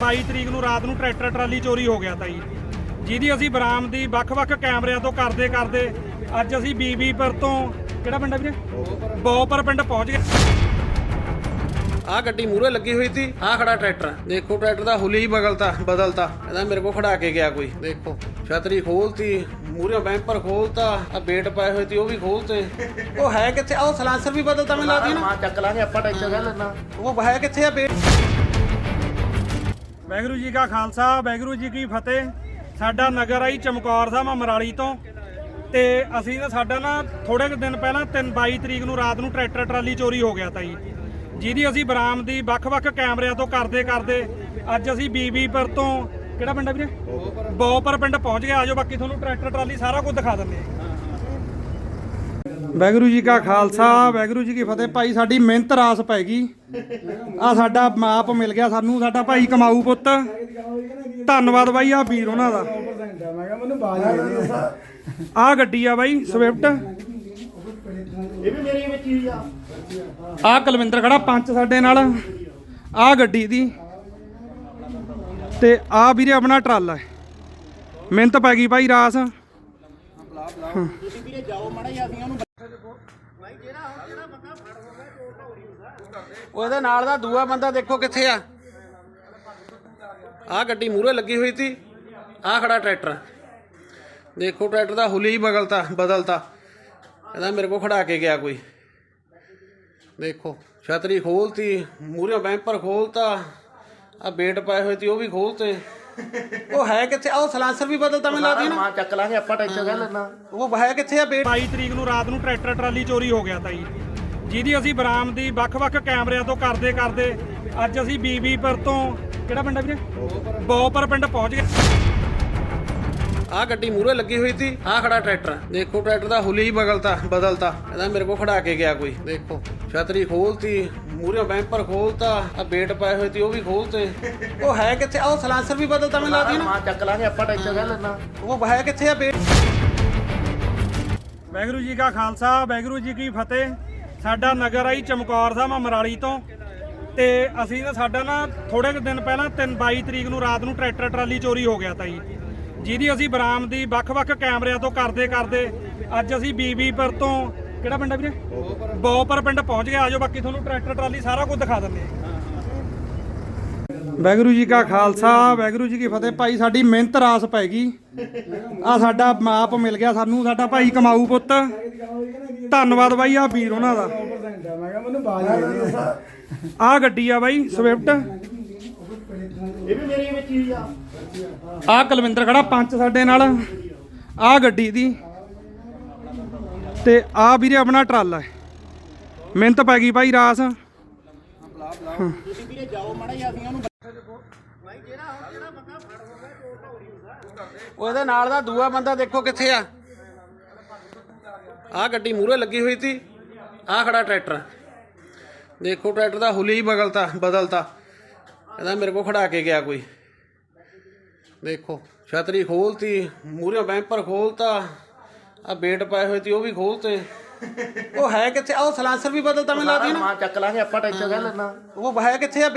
22 ਤਰੀਕ ਨੂੰ ਰਾਤ ਨੂੰ ਟਰੈਕਟਰ ਟਰਾਲੀ ਚੋਰੀ ਹੋ ਗਿਆ ਤਾਂ ਜੀ ਜਿਹਦੀ ਅਸੀਂ ਬਰਾਮਦੀ ਵੱਖ-ਵੱਖ ਕੈਮਰਿਆਂ ਤੋਂ ਕਰਦੇ ਕਰਦੇ ਅੱਜ ਅਸੀਂ ਬੀਬੀਪੁਰ ਤੋਂ ਕਿਹੜਾ ਪਿੰਡ ਆ ਵੀਰੇ? ਬੋਪਰ ਪਿੰਡ ਪਹੁੰਚ ਗਏ। ਆਹ ਗੱਡੀ ਮੂਰੇ ਲੱਗੀ ਹੋਈ ਸੀ ਆਹ ਖੜਾ ਟਰੈਕਟਰ। ਦੇਖੋ ਟਰੈਕਟਰ ਦਾ ਹੁਲੀ ਹੀ ਬਗਲਤਾ ਬਦਲਤਾ। ਇਹਦਾ ਮੇਰੇ ਕੋ ਖੜਾ ਕੇ ਗਿਆ ਕੋਈ। ਦੇਖੋ ਛਤਰੀ ਖੋਲਤੀ ਮੂਰੇ ਬੈਂਪਰ ਖੋਲਤਾ ਆ ਬੇਟ ਪਾਏ ਹੋਏ ਸੀ ਉਹ ਵੀ ਖੋਲਤੇ। ਉਹ ਹੈ ਕਿੱਥੇ? ਆਹ ਸਲਾਂਸਰ ਵੀ ਬਦਲਤਾ ਮੈਨੂੰ ਲੱਗਦੀ ਨਾ। ਚੱਕ ਲਾਂਗੇ ਆਪਾਂ ਟੈਕਸੀ ਲੈਣਾ ਉਹ ਹੈ ਕਿੱਥੇ ਆ ਬੇਟ? ਵਾਹਿਗੁਰੂ ਜੀ ਕਾ ਖਾਲਸਾ ਵਾਹਿਗੁਰੂ ਜੀ ਕੀ ਫਤਿਹ। ਸਾਡਾ ਨਗਰ ਆਈ ਚਮਕੌਰ ਸਾਹਿਬ ਮਰਾਲੀ ਤੋਂ। ਤੇ ਅਸੀਂ ਨਾ ਸਾਡਾ ਨਾ ਥੋੜੇ ਦਿਨ ਪਹਿਲਾਂ 3 22 ਤਰੀਕ ਨੂੰ ਰਾਤ ਨੂੰ ਟਰੈਕਟਰ ਟਰਾਲੀ ਚੋਰੀ ਹੋ ਗਿਆ ਤਾਂ ਜੀ ਜਿਹਦੀ ਅਸੀਂ ਬਰਾਮਦੀ ਵੱਖ-ਵੱਖ ਕੈਮਰਿਆਂ ਤੋਂ ਕਰਦੇ ਕਰਦੇ ਅੱਜ ਅਸੀਂ ਬੀਬੀਪੁਰ ਤੋਂ ਕਿਹੜਾ ਪਿੰਡ ਆ ਵੀਰੇ? ਬੋਪਰ। ਪਿੰਡ ਪਹੁੰਚ ਗਏ। ਆਜੋ ਬਾਕੀ ਤੁਹਾਨੂੰ ਟਰੈਕਟਰ ਟਰਾਲੀ ਸਾਰਾ ਕੁਝ ਦਿਖਾ ਦਿੰਦੇ ਆ ਵਾਹਿਗੁਰੂ ਜੀ ਕਾ ਖਾਲਸਾ ਵਾਹਿਗੁਰੂ ਜੀ ਕੀ ਫਤਿਹ। ਭਾਈ ਸਾਡੀ ਮਿਹਨਤ ਰਾਸ ਪੈ ਗਈ। ਆ ਸਾਡਾ ਮਾਪ ਮਿਲ ਗਿਆ ਸਾਨੂੰ ਸਾਡਾ ਭਾਈ ਕਮਾਊ ਪੁੱਤ। ਧੰਨਵਾਦ ਬਾਈ ਆ ਵੀਰ ਉਹਨਾਂ ਦਾ। ਆ ਗੱਡੀ ਆ ਬਾਈ ਸਵਿਫਟ ਇਹ ਵੀ ਮੇਰੀ ਵਿੱਚ ਹੀ ਆ। ਆ ਕੁਲਵਿੰਦਰ ਖੜਾ ਪੰਚ ਸਾਡੇ ਨਾਲ। ਆ ਗੱਡੀ ਦੀ। ਤੇ ਆ ਵੀਰੇ ਆਪਣਾ ਟਰਾਲਾ ਹੈ। ਮਿਹਨਤ ਪੈ ਗਈ ਭਾਈ ਰਾਸ। ਤੁਸੀਂ ਵੀਰੇ ਜਾਓ ਮੜਾ ਜੀ ਅਸੀਂ ਉਹਨੂੰ ਉਹ ਇਹਦੇ ਨਾਲ ਦਾ ਦੂਆ ਬੰਦਾ ਦੇਖੋ ਕਿੱਥੇ ਆ। ਆਹ ਗੱਡੀ ਮੂਰੇ ਲੱਗੀ ਹੋਈ ਸੀ। ਆਹ ਖੜਾ ਟਰੈਕਟਰ। ਦੇਖੋ ਟਰੈਕਟਰ ਦਾ ਹੁਲੀ ਹੀ ਬਗਲਤਾ, ਬਦਲਤਾ। ਇਹਦਾ ਮੇਰੇ ਕੋ ਖੜਾ ਕੇ ਗਿਆ ਕੋਈ। ਦੇਖੋ, ਛਤਰੀ ਖੋਲਤੀ ਮੂਰੇ ਬੈਂਪਰ ਖੋਲਤਾ। ਆ ਬੇਟ ਪਾਏ ਹੋਏ ਸੀ, ਉਹ ਵੀ ਖੋਲਤੇ। ਉਹ ਹੈ ਕਿੱਥੇ? ਆਹ ਸਲਾਂਸਰ ਵੀ ਬਦਲਤਾ ਮੈਨੂੰ ਲੱਗਦੀ ਨਾ। ਮਾਂ ਚੱਕ ਲਾਂਗੇ ਆਪਾਂ ਟੈਕਸੀ ਗੱਲ ਲੈਣਾ ਉਹ ਹੈ ਕਿੱਥੇ ਆ ਬੇਟ? 22 ਤਰੀਕ ਨੂੰ ਰਾਤ ਨੂੰ ਟਰੈਕਟਰ ਟਰਾਲੀ ਚੋਰੀ ਹੋ ਗਿਆ ਤਾਂ ਜੀ ਜਿਹਦੀ ਅਸੀਂ ਬਰਾਮਦੀ ਵੱਖ-ਵੱਖ ਕੈਮਰਿਆਂ ਤੋਂ ਕਰਦੇ ਕਰਦੇ ਅੱਜ ਅਸੀਂ ਬੀਬੀਪੁਰ ਤੋਂ ਕਿਹੜਾ ਪਿੰਡ ਆ ਵੀਰੇ? ਬੋਪਰ ਪਿੰਡ ਪਹੁੰਚ ਗਏ। ਆਹ ਗੱਡੀ ਮੂਰੇ ਲੱਗੀ ਹੋਈ ਸੀ ਆਹ ਖੜਾ ਟਰੈਕਟਰ ਦੇਖੋ ਟਰੈਕਟਰ ਦਾ ਹੁਲੀ ਹੀ ਬਗਲਤਾ ਬਦਲਤਾ। ਇਹਦਾ ਮੇਰੇ ਕੋ ਖੜਾ ਕੇ ਗਿਆ ਕੋਈ। ਦੇਖੋ ਛਤਰੀ ਖੋਲਤੀ ਮੂਰੇ ਬੈਂਪਰ ਖੋਲਤਾ ਆ ਬੇਟ ਪਾਏ ਹੋਏ ਸੀ ਉਹ ਵੀ ਖੋਲਤੇ। ਉਹ ਹੈ ਕਿੱਥੇ? ਆਹ ਸਲਾਂਸਰ ਵੀ ਬਦਲਤਾ ਮੈਨੂੰ ਲੱਗਦੀ ਨਾ। ਮਾਂ ਚੱਕ ਲਾਂਗੇ ਆਪਾਂ ਟੈਕਸੀ ਗੱਲ ਲੈਣਾ ਉਹ ਹੈ ਕਿੱਥੇ ਆ ਬੇਟ? ਵਾਹਿਗੁਰੂ ਜੀ ਕਾ ਖਾਲਸਾ ਵਾਹਿਗੁਰੂ ਜੀ ਕੀ ਫਤਿਹ। ਸਾਡਾ ਨਗਰ ਆਈ ਚਮਕੌਰ ਸਾਹਿਬ ਮਰਾਲੀ ਤੋਂ। ਤੇ ਅਸੀਂ ਨਾ ਸਾਡਾ ਨਾ ਥੋੜੇ ਕੁ ਦਿਨ ਪਹਿਲਾਂ 3 22 ਤਰੀਕ ਨੂੰ ਰਾਤ ਨੂੰ ਟਰੈਕਟਰ ਟਰਾਲੀ ਚੋਰੀ ਹੋ ਗਿਆ ਤਾਂ ਜੀ ਜਿਹਦੀ ਅਸੀਂ ਬਰਾਮਦੀ ਵੱਖ-ਵੱਖ ਕੈਮਰਿਆਂ ਤੋਂ ਕਰਦੇ ਕਰਦੇ ਅੱਜ ਅਸੀਂ ਬੀਬੀਪੁਰ ਤੋਂ ਕਿਹੜਾ ਪਿੰਡ ਆ ਵੀਰੇ? ਬੋਪਰ ਪਿੰਡ ਪਹੁੰਚ ਗਏ ਆਜੋ ਬਾਕੀ ਤੁਹਾਨੂੰ ਟਰੈਕਟਰ, ਟਰਾਲੀ ਸਾਰਾ ਕੁਝ ਦਿਖਾ ਦਿੰਦੇ ਆ ਵਾਹਿਗੁਰੂ ਜੀ ਕਾ ਖਾਲਸਾ, ਵਾਹਿਗੁਰੂ ਜੀ ਕੀ ਫਤਿਹ। ਭਾਈ, ਸਾਡੀ ਮਿਹਨਤ ਰਾਸ ਪੈ ਗਈ। ਆ ਸਾਡਾ ਮਾਪ ਮਿਲ ਗਿਆ ਸਾਨੂੰ, ਸਾਡਾ ਭਾਈ ਕਮਾਊ ਪੁੱਤ। ਧੰਨਵਾਦ ਬਾਈ ਆ ਵੀਰ ਉਹਨਾਂ ਦਾ। ਮੈਂ ਆ ਗੱਡੀ ਆ ਬਾਈ ਸਵਿਫਟ ਇਹ ਵੀ ਮੇਰੀ ਵਿੱਚ ਹੀ ਆ ਆ ਕੁਲਵਿੰਦਰ ਖੜਾ ਪੰਚ ਸਾਡੇ ਨਾਲ। ਆ ਗੱਡੀ ਦੀ। ਤੇ ਆ ਵੀਰੇ ਆਪਣਾ ਟਰਾਲਾ ਹੈ। ਮਿਹਨਤ ਪੈ ਗਈ ਭਾਈ ਰਾਸ। ਤੁਸੀਂ ਵੀਰੇ ਜਾਓ ਮੜਾ ਜੀ ਅਸੀਂ ਉਹਨੂੰ ਉਹ ਇਹਦੇ ਨਾਲ ਦਾ ਦੂਆ ਬੰਦਾ ਦੇਖੋ ਕਿੱਥੇ ਆ। ਆਹ ਗੱਡੀ ਮੂਹਰੇ ਲੱਗੀ ਹੋਈ ਸੀ। ਆਹ ਖੜਾ ਟਰੈਕਟਰ। ਦੇਖੋ ਟਰੈਕਟਰ ਦਾ ਹੁਲੀ ਹੀ ਬਗਲਤਾ, ਬਦਲਤਾ। ਇਹਦਾ ਮੇਰੇ ਕੋ ਖੜਾ ਕੇ ਗਿਆ ਕੋਈ। ਦੇਖੋ, ਛਤਰੀ ਖੋਲਤੀ, ਮੂਹਰੇ ਬੈਂਪਰ ਖੋਲਤਾ। ਆ ਬੇਟ ਪਾਏ ਹੋਏ ਸੀ ਉਹ ਵੀ ਖੋਲਤੇ ਉਹ ਹੈ ਕਿੱਥੇ? ਆਹ ਸਲਾਂਸਰ ਵੀ ਬਦਲਤਾ ਮੈਨੂੰ ਲੱਗਦੀ ਨਾ। ਮਾਂ ਚੱਕ ਲਾਂਗੇ ਆਪਾਂ ਟੈਕਸੀ ਗੱਲ ਲੈਣਾ। ਉਹ ਹੈ ਕਿੱਥੇ ਆ ਬੇਟ?